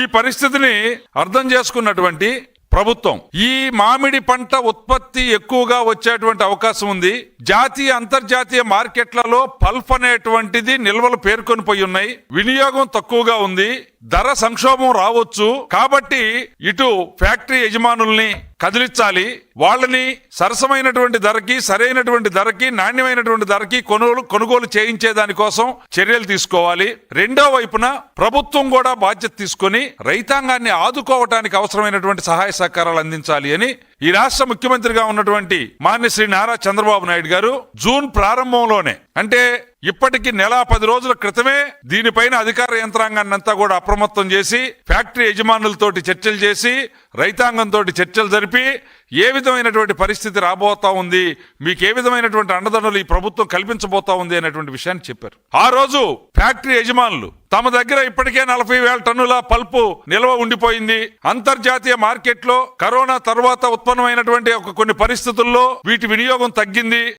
ఈ పరిస్థితిని అర్థం చేసుకున్నటువంటి ప్రభుత్వం. ఈ మామిడి పంట ఉత్పత్తి ఎక్కువగా వచ్చేటువంటి అవకాశం ఉంది. జాతీయ అంతర్జాతీయ మార్కెట్లలో పల్ఫ్ అనేటువంటిది నిల్వలు పేర్కొని పోయి ఉన్నాయి. వినియోగం తక్కువగా ఉంది. ధర సంక్షోభం రావచ్చు కాబట్టి ఇటు ఫ్యాక్టరీ యజమానుల్ని కదిలించాలి. వాళ్ళని సరసమైనటువంటి ధరకి సరైనటువంటి ధరకి నాణ్యమైనటువంటి ధరకి కొనుగోలు కొనుగోలు చేయించే దానికోసం చర్యలు తీసుకోవాలి. రెండో వైపున ప్రభుత్వం కూడా బాధ్యత తీసుకొని రైతాంగాన్ని ఆదుకోవటానికి అవసరమైనటువంటి సహాయ సహకారాలు అందించాలి అని ఈ రాష్ట్ర ముఖ్యమంత్రిగా ఉన్నటువంటి మాన్య శ్రీ నారా చంద్రబాబు నాయుడు గారు జూన్ ప్రారంభంలోనే అంటే ఇప్పటికి నెల పది రోజుల క్రితమే దీనిపైన అధికార యంత్రాంగాన్ని అంతా కూడా అప్రమత్తం చేసి ఫ్యాక్టరీ యజమానులతోటి చర్చలు చేసి రైతాంగంతో చర్చలు జరిపి ఏ విధమైనటువంటి పరిస్థితి రాబోతా ఉంది మీకు ఏ విధమైనటువంటి అండదండలు ఈ ప్రభుత్వం కల్పించబోతా ఉంది అనేటువంటి విషయాన్ని చెప్పారు. ఆ రోజు ఫ్యాక్టరీ యజమానులు తమ దగ్గర ఇప్పటికే నలభై వేల టన్నుల పల్పు నిల్వ ఉండిపోయింది. అంతర్జాతీయ మార్కెట్లో కరోనా తర్వాత ఉత్పన్నమైనటువంటి ఒక కొన్ని పరిస్థితుల్లో వీటి వినియోగం తగ్గింది.